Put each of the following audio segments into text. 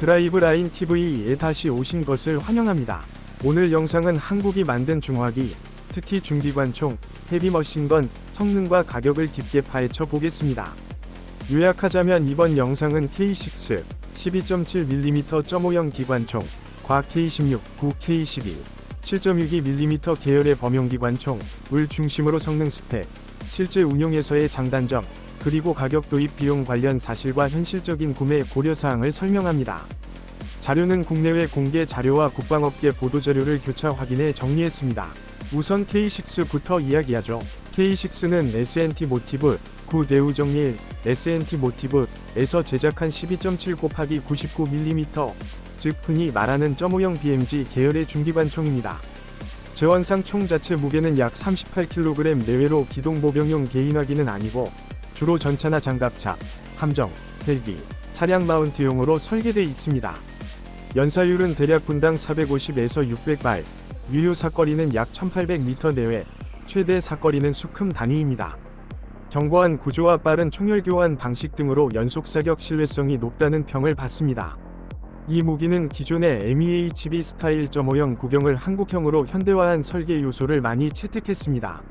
드라이브 라인 TV에 다시 오신 것을 환영합니다. 오늘 영상은 한국이 만든 중화기, 특히 중기관총, 헤비머신건 성능과 가격을 깊게 파헤쳐 보겠습니다. 요약하자면 이번 영상은 K6, 12.7mm 점호형 기관총, 과 K16, 9K12, 7.62mm 계열의 범용 기관총 을 중심으로 성능 스펙, 실제 운용에서의 장단점, 그리고 가격 도입 비용 관련 사실과 현실적인 구매 고려사항을 설명합니다. 자료는 국내외 공개 자료와 국방업계 보도자료를 교차 확인해 정리했습니다. 우선 K6부터 이야기하죠. K6는 SNT 모티브, 구 대우 정밀 SNT 모티브에서 제작한 12.7 곱하기 99mm, 즉 흔히 말하는 점호형 BMG 계열의 중기관총입니다. 재원상 총 자체 무게는 약 38kg 내외로 기동 보병용 개인화기는 아니고 주로 전차나 장갑차, 함정, 헬기, 차량 마운트용으로 설계돼 있습니다. 연사율은 대략 분당 450에서 600발, 유효 사거리는 약 1800m 내외, 최대 사거리는 수큼 단위입니다. 견고한 구조와 빠른 총열 교환 방식 등으로 연속 사격 신뢰성이 높다는 평을 받습니다. 이 무기는 기존의 MEHB 스타일 1.5형 구경을 한국형으로 현대화한 설계 요소를 많이 채택했습니다.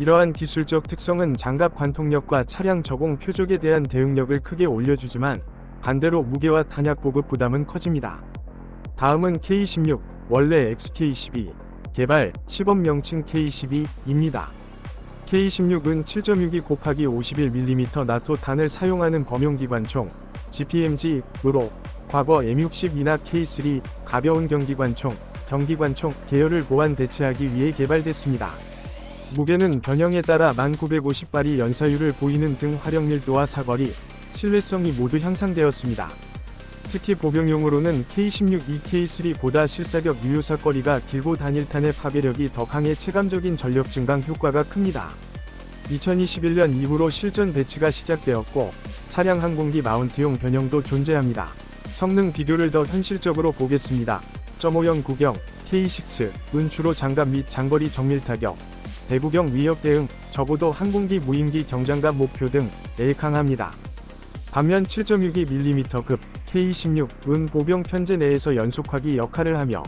이러한 기술적 특성은 장갑 관통력과 차량 저공 표적에 대한 대응력을 크게 올려주지만 반대로 무게와 탄약 보급 부담은 커집니다. 다음은 K16, 원래 XK12, 개발 시범 명칭 K12입니다. K16은 7.62 곱하기 51mm 나토 탄을 사용하는 범용기관총 GPMG으로 과거 M62나 K3 가벼운 경기관총, 경기관총 계열을 보완 대체하기 위해 개발됐습니다. 무게는 변형에 따라 1950발이 연사율을 보이는 등 활용 밀도와 사거리, 신뢰성이 모두 향상되었습니다. 특히 보병용으로는 K16 2K3보다 실사격 유효 사거리가 길고 단일탄의 파괴력이 더 강해 체감적인 전력 증강 효과가 큽니다. 2021년 이후로 실전 배치가 시작되었고 차량 항공기 마운트용 변형도 존재합니다. 성능 비교를 더 현실적으로 보겠습니다. 0.5형 구경 K6은 주로 장갑 및 장거리 정밀 타격, 대구경 위협 대응, 적어도 항공기 무인기 경장갑 목표 등에 강합니다. 반면 7.62mm급 K16 은 보병 편제 내에서 연속하기 역할을 하며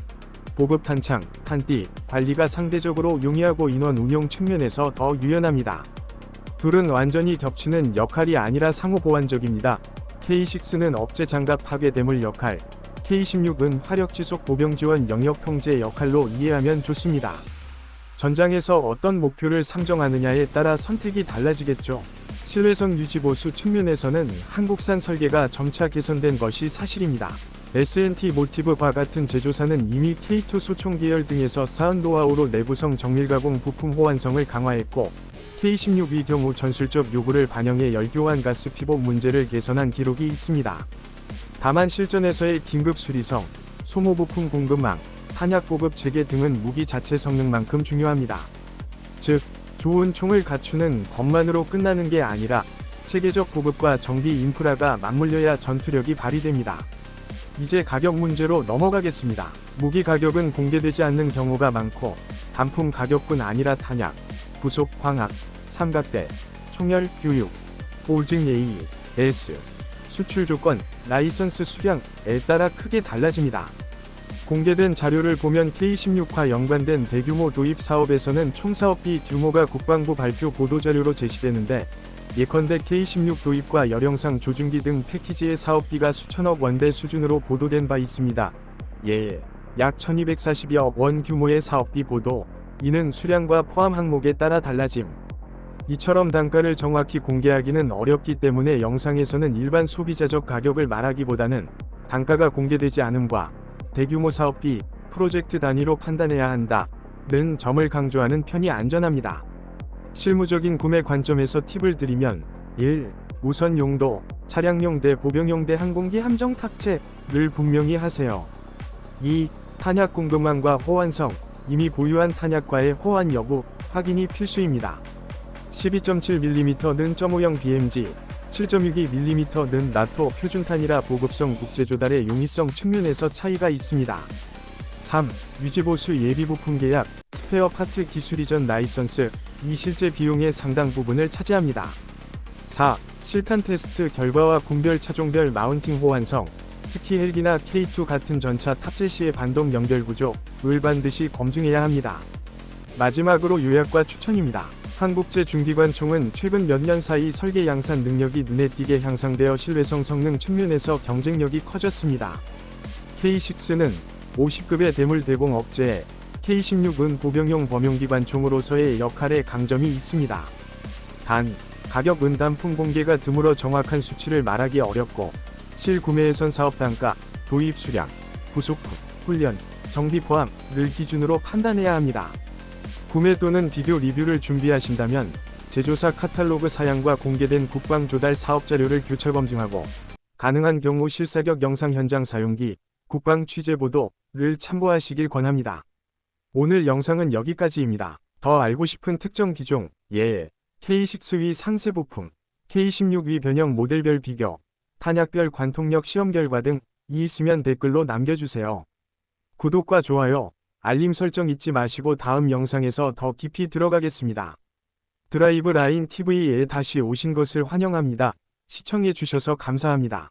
보급 탄창, 탄띠, 관리가 상대적으로 용이하고 인원 운용 측면에서 더 유연합니다. 둘은 완전히 겹치는 역할이 아니라 상호 보완적입니다. K6는 억제 장갑 파괴 대물 역할, K16은 화력 지속 보병 지원 영역 통제 역할로 이해하면 좋습니다. 전장에서 어떤 목표를 상정하느냐에 따라 선택이 달라지겠죠. 신뢰성 유지 보수 측면에서는 한국산 설계가 점차 개선된 것이 사실입니다. SNT 모티브과 같은 제조사는 이미 K2 소총 계열 등에서 사은 노하우로 내구성 정밀 가공 부품 호환성을 강화했고 K16의 경우 전술적 요구를 반영해 열교환 가스 피복 문제를 개선한 기록이 있습니다. 다만 실전에서의 긴급 수리성, 소모 부품 공급망, 탄약 보급 체계 등은 무기 자체 성능만큼 중요합니다. 즉, 좋은 총을 갖추는 것만으로 끝나는 게 아니라 체계적 보급과 정비 인프라가 맞물려야 전투력이 발휘됩니다. 이제 가격 문제로 넘어가겠습니다. 무기 가격은 공개되지 않는 경우가 많고 단품 가격뿐 아니라 탄약, 부속, 광학, 삼각대, 총열, 교육, 보증 예의, S, 수출 조건, 라이선스 수량에 따라 크게 달라집니다. 공개된 자료를 보면 K16과 연관된 대규모 도입 사업에서는 총 사업비 규모가 국방부 발표 보도자료로 제시되는데 예컨대 K16 도입과 열영상 조준기 등 패키지의 사업비가 수천억 원대 수준으로 보도된 바 있습니다. 예, 약 1240여억 원 규모의 사업비 보도, 이는 수량과 포함 항목에 따라 달라짐. 이처럼 단가를 정확히 공개하기는 어렵기 때문에 영상에서는 일반 소비자적 가격을 말하기보다는 단가가 공개되지 않음과 대규모 사업비, 프로젝트 단위로 판단해야 한다 는 점을 강조하는 편이 안전합니다. 실무적인 구매 관점에서 팁을 드리면 1. 우선 용도, 차량용 대 보병용 대 항공기 함정 탑재를 분명히 하세요. 2. 탄약 공급망과 호환성, 이미 보유한 탄약과의 호환 여부 확인이 필수입니다. 12.7mm는 점호형 BMG, 7.62mm는 나토 표준탄이라 보급성 국제조달의 용이성 측면에서 차이가 있습니다. 3. 유지보수 예비부품 계약, 스페어 파트 기술 이전 라이선스, 이 실제 비용의 상당 부분을 차지합니다. 4. 실탄 테스트 결과와 군별 차종별 마운팅 호환성, 특히 헬기나 K2 같은 전차 탑재 시의 반동 연결 구조을 반드시 검증해야 합니다. 마지막으로 요약과 추천입니다. 한국제중기관총은 최근 몇 년 사이 설계 양산 능력이 눈에 띄게 향상되어 실외성 성능 측면에서 경쟁력이 커졌습니다. K6는 50급의 대물 대공 억제, K16은 보병용 범용기관총으로서의 역할에 강점이 있습니다. 단, 가격 은단품 공개가 드물어 정확한 수치를 말하기 어렵고, 실구매예선 사업 단가, 도입 수량, 부속 후, 훈련, 정비 포함을 기준으로 판단해야 합니다. 구매 또는 비교 리뷰를 준비하신다면 제조사 카탈로그 사양과 공개된 국방 조달 사업 자료를 교차 검증하고 가능한 경우 실사격 영상 현장 사용기, 국방 취재 보도를 참고하시길 권합니다. 오늘 영상은 여기까지입니다. 더 알고 싶은 특정 기종, 예, K6 위 상세 부품, K16 위 변형 모델별 비교, 탄약별 관통력 시험 결과 등 이 있으면 댓글로 남겨주세요. 구독과 좋아요, 알림 설정 잊지 마시고 다음 영상에서 더 깊이 들어가겠습니다. 드라이브 라인 TV에 다시 오신 것을 환영합니다. 시청해주셔서 감사합니다.